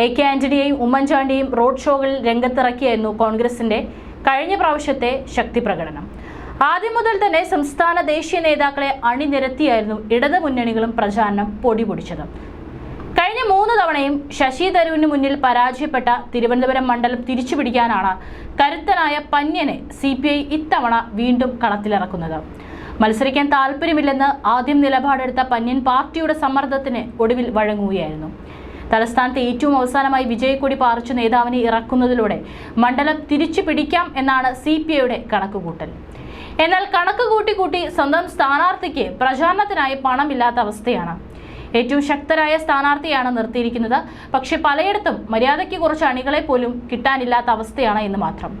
A K ആന്റണിയെയും ഉമ്മൻചാണ്ടിയും road ഷോകളിൽ രംഗത്തിറക്കിയായിരുന്നു കോൺഗ്രസിന്റെ കഴിഞ്ഞ പ്രാവശ്യത്തെ ശക്തി പ്രകടനം. ആദ്യം മുതൽ തന്നെ സംസ്ഥാന ദേശീയ നേതാക്കളെ അണിനിരത്തിയായിരുന്നു ഇടതു മുന്നണികളും പ്രചാരണം പൊടിപൊടിച്ചത്. കഴിഞ്ഞ മൂന്ന് തവണയും ശശി തരൂരിന് മുന്നിൽ പരാജയപ്പെട്ട തിരുവനന്തപുരം മണ്ഡലം തിരിച്ചുപിടിക്കാനാണ് കരുത്തനായ പന്യനെ സി പി ഐ ഇത്തവണ വീണ്ടും കളത്തിലിറക്കുന്നത്. മത്സരിക്കാൻ താല്പര്യമില്ലെന്ന് ആദ്യം നിലപാടെടുത്ത പന്യൻ പാർട്ടിയുടെ സമ്മർദ്ദത്തിന് ഒടുവിൽ വഴങ്ങുകയായിരുന്നു. തലസ്ഥാനത്ത് ഏറ്റവും അവസാനമായി വിജയക്കൊടി പാറിച്ച നേതാവിനെ ഇറക്കുന്നതിലൂടെ മണ്ഡലം തിരിച്ചു പിടിക്കാം എന്നാണ് സി പി ഐയുടെ കണക്കുകൂട്ടൽ. എന്നാൽ കണക്ക് കൂട്ടി കൂട്ടി സ്വന്തം സ്ഥാനാർത്ഥിക്ക് പ്രചാരണത്തിനായി പണമില്ലാത്ത അവസ്ഥയാണ്. ഏറ്റവും ശക്തരായ സ്ഥാനാർത്ഥിയാണ് നിർത്തിയിരിക്കുന്നത്. പക്ഷെ പലയിടത്തും മര്യാദയ്ക്ക് കുറച്ച് അണികളെ പോലും കിട്ടാനില്ലാത്ത അവസ്ഥയാണ് എന്ന് മാത്രം.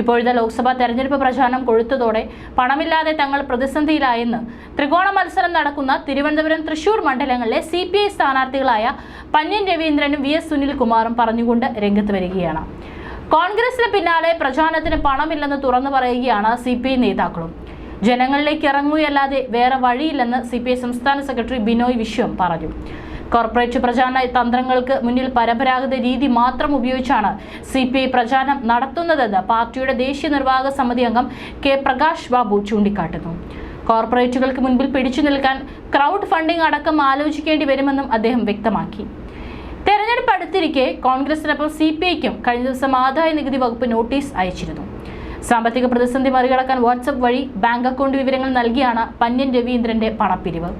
ഇപ്പോഴത്തെ ലോക്സഭാ തെരഞ്ഞെടുപ്പ് പ്രചാരണം കൊഴുത്തതോടെ പണമില്ലാതെ തങ്ങൾ പ്രതിസന്ധിയിലായെന്ന് ത്രികോണ മത്സരം നടക്കുന്ന തിരുവനന്തപുരം തൃശൂർ മണ്ഡലങ്ങളിലെ സി പി ഐ സ്ഥാനാർത്ഥികളായ പന്യൻ രവീന്ദ്രനും വി എസ് സുനിൽകുമാറും പറഞ്ഞുകൊണ്ട് രംഗത്ത് വരികയാണ്. കോൺഗ്രസിന് പിന്നാലെ പ്രചാരണത്തിന് പണമില്ലെന്ന് തുറന്നു പറയുകയാണ് സി പി ഐ നേതാക്കളും. ജനങ്ങളിലേക്ക് ഇറങ്ങുകയല്ലാതെ വേറെ വഴിയില്ലെന്ന് സി പി ഐ സംസ്ഥാന സെക്രട്ടറി ബിനോയ് വിശ്വം പറഞ്ഞു. കോർപ്പറേറ്റ് പ്രചാരണ തന്ത്രങ്ങൾക്ക് മുന്നിൽ പരമ്പരാഗത രീതി മാത്രം ഉപയോഗിച്ചാണ് സി പി ഐ പ്രചാരണം നടത്തുന്നതെന്ന് പാർട്ടിയുടെ ദേശീയ നിർവാഹക സമിതി അംഗം കെ പ്രകാശ് ബാബു ചൂണ്ടിക്കാട്ടുന്നു. കോർപ്പറേറ്റുകൾക്ക് മുൻപിൽ പിടിച്ചു നിൽക്കാൻ ക്രൗഡ് ഫണ്ടിംഗ് അടക്കം ആലോചിക്കേണ്ടി വരുമെന്നും അദ്ദേഹം വ്യക്തമാക്കി. തെരഞ്ഞെടുപ്പ് അടുത്തിരിക്കെ കോൺഗ്രസിനൊപ്പം സി പി ഐക്കും കഴിഞ്ഞ ദിവസം ആദായ നികുതി വകുപ്പ് നോട്ടീസ് അയച്ചിരുന്നു. സാമ്പത്തിക പ്രതിസന്ധി മറികടക്കാൻ വാട്സപ്പ് വഴി ബാങ്ക് അക്കൗണ്ട് വിവരങ്ങൾ നൽകിയാണ് പന്യൻ രവീന്ദ്രന്റെ പണപ്പിരിവ്.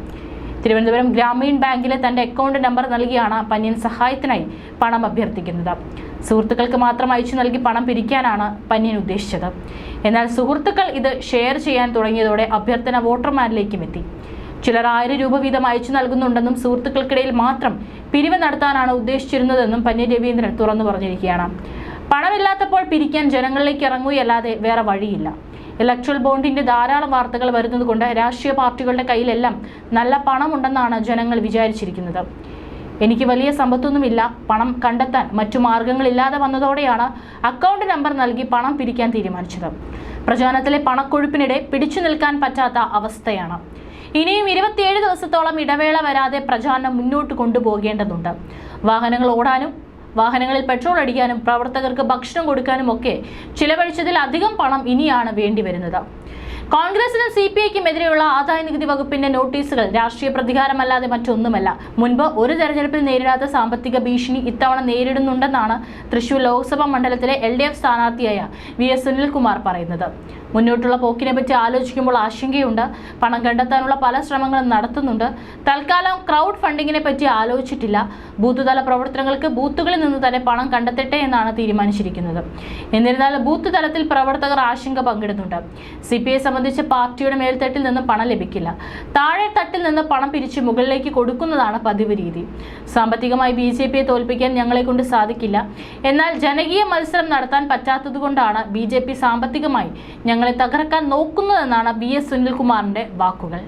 തിരുവനന്തപുരം ഗ്രാമീൺ ബാങ്കിലെ തന്റെ അക്കൗണ്ട് നമ്പർ നൽകിയാണ് പന്യൻ സഹായത്തിനായി പണം അഭ്യർത്ഥിക്കുന്നത്. സുഹൃത്തുക്കൾക്ക് മാത്രം അയച്ചു നൽകി പണം പിരിക്കാനാണ് പന്യൻ ഉദ്ദേശിച്ചത്. എന്നാൽ സുഹൃത്തുക്കൾ ഇത് ഷെയർ ചെയ്യാൻ തുടങ്ങിയതോടെ അഭ്യർത്ഥന വോട്ടർമാരിലേക്കും എത്തി. ചിലർ ആയിരം രൂപ വീതം അയച്ചു നൽകുന്നുണ്ടെന്നും സുഹൃത്തുക്കൾക്കിടയിൽ മാത്രം പിരിവ് നടത്താനാണ് ഉദ്ദേശിച്ചിരുന്നതെന്നും പന്യൻ രവീന്ദ്രൻ തുറന്നു പറഞ്ഞിരിക്കുകയാണ്. പണമില്ലാത്തപ്പോൾ പിരിക്കാൻ ജനങ്ങളിലേക്ക് ഇറങ്ങുകയല്ലാതെ വേറെ വഴിയില്ല. ഇലക്ട്രൽ ബോണ്ടിന്റെ ധാരാളം വാർത്തകൾ വരുന്നത് കൊണ്ട് രാഷ്ട്രീയ പാർട്ടികളുടെ കയ്യിലെല്ലാം നല്ല പണമുണ്ടെന്നാണ് ജനങ്ങൾ വിചാരിച്ചിരിക്കുന്നത്. എനിക്ക് വലിയ സമ്പത്തൊന്നുമില്ല. പണം കണ്ടെത്താൻ മറ്റു മാർഗങ്ങളില്ലാതെ വന്നതോടെയാണ് അക്കൗണ്ട് നമ്പർ നൽകി പണം പിരിക്കാൻ തീരുമാനിച്ചത്. പ്രചാരണത്തിലെ പണക്കൊഴുപ്പിനിടെ പിടിച്ചു നിൽക്കാൻ പറ്റാത്ത അവസ്ഥയാണ്. ഇനിയും ഇരുപത്തിയേഴ് ദിവസത്തോളം ഇടവേള വരാതെ പ്രചാരണം മുന്നോട്ട് കൊണ്ടുപോകേണ്ടതുണ്ട്. വാഹനങ്ങൾ ഓടാനും വാഹനങ്ങളിൽ പെട്രോൾ അടിക്കാനും പ്രവർത്തകർക്ക് ഭക്ഷണം കൊടുക്കാനും ഒക്കെ ചിലവഴിച്ചതിൽ അധികം പണം ഇനിയാണ് വേണ്ടിവരുന്നത്. കോൺഗ്രസിനും സി പി ഐക്കും എതിരെയുള്ള ആദായ നികുതി വകുപ്പിന്റെ നോട്ടീസുകൾ രാഷ്ട്രീയ പ്രതികാരമല്ലാതെ മറ്റൊന്നുമല്ല. മുൻപ് ഒരു തെരഞ്ഞെടുപ്പിൽ നേരിടാത്ത സാമ്പത്തിക ഭീഷണി ഇത്തവണ നേരിടുന്നുണ്ടെന്നാണ് തൃശൂർ ലോക്സഭാ മണ്ഡലത്തിലെ എൽ ഡി എഫ് സ്ഥാനാർത്ഥിയായ വി എസ് സുനിൽകുമാർ പറയുന്നത്. മുന്നോട്ടുള്ള പോക്കിനെ പറ്റി ആലോചിക്കുമ്പോൾ ആശങ്കയുണ്ട്. പണം കണ്ടെത്താനുള്ള പല ശ്രമങ്ങളും നടത്തുന്നുണ്ട്. തൽക്കാലം ക്രൗഡ് ഫണ്ടിങ്ങിനെ പറ്റി ആലോചിച്ചിട്ടില്ല. ബൂത്തുതല പ്രവർത്തനങ്ങൾക്ക് ബൂത്തുകളിൽ നിന്ന് തന്നെ പണം കണ്ടെത്തട്ടെ എന്നാണ് തീരുമാനിച്ചിരിക്കുന്നത്. എന്നിരുന്നാലും ബൂത്ത് തലത്തിൽ പ്രവർത്തകർ ആശങ്ക പങ്കിടുന്നുണ്ട്. സി പി സംബന്ധിച്ച് പാർട്ടിയുടെ മേൽത്തട്ടിൽ നിന്ന് പണം ലഭിക്കില്ല. താഴെ തട്ടിൽ നിന്ന് പണം പിരിച്ച് മുകളിലേക്ക് കൊടുക്കുന്നതാണ് പതിവ് രീതി. സാമ്പത്തികമായി ബി ജെ പിയെ തോൽപ്പിക്കാൻ ഞങ്ങളെക്കൊണ്ട് സാധിക്കില്ല. എന്നാൽ ജനകീയ മത്സരം നടത്താൻ പറ്റാത്തതുകൊണ്ടാണ് ബി ജെ പി സാമ്പത്തികമായി ഞങ്ങളെ തകർക്കാൻ നോക്കുന്നതെന്നാണ് ബി എസ് സുനിൽകുമാറിന്റെ വാക്കുകൾ.